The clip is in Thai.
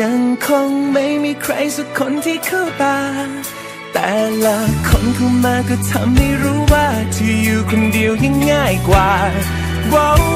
ยังคงไม่มีใครสักคนที่เข้าตา แต่ละคนเข้ามาก็ทำให้รู้ว่าที่อยู่คนเดียวยังง่ายกว่าว้าว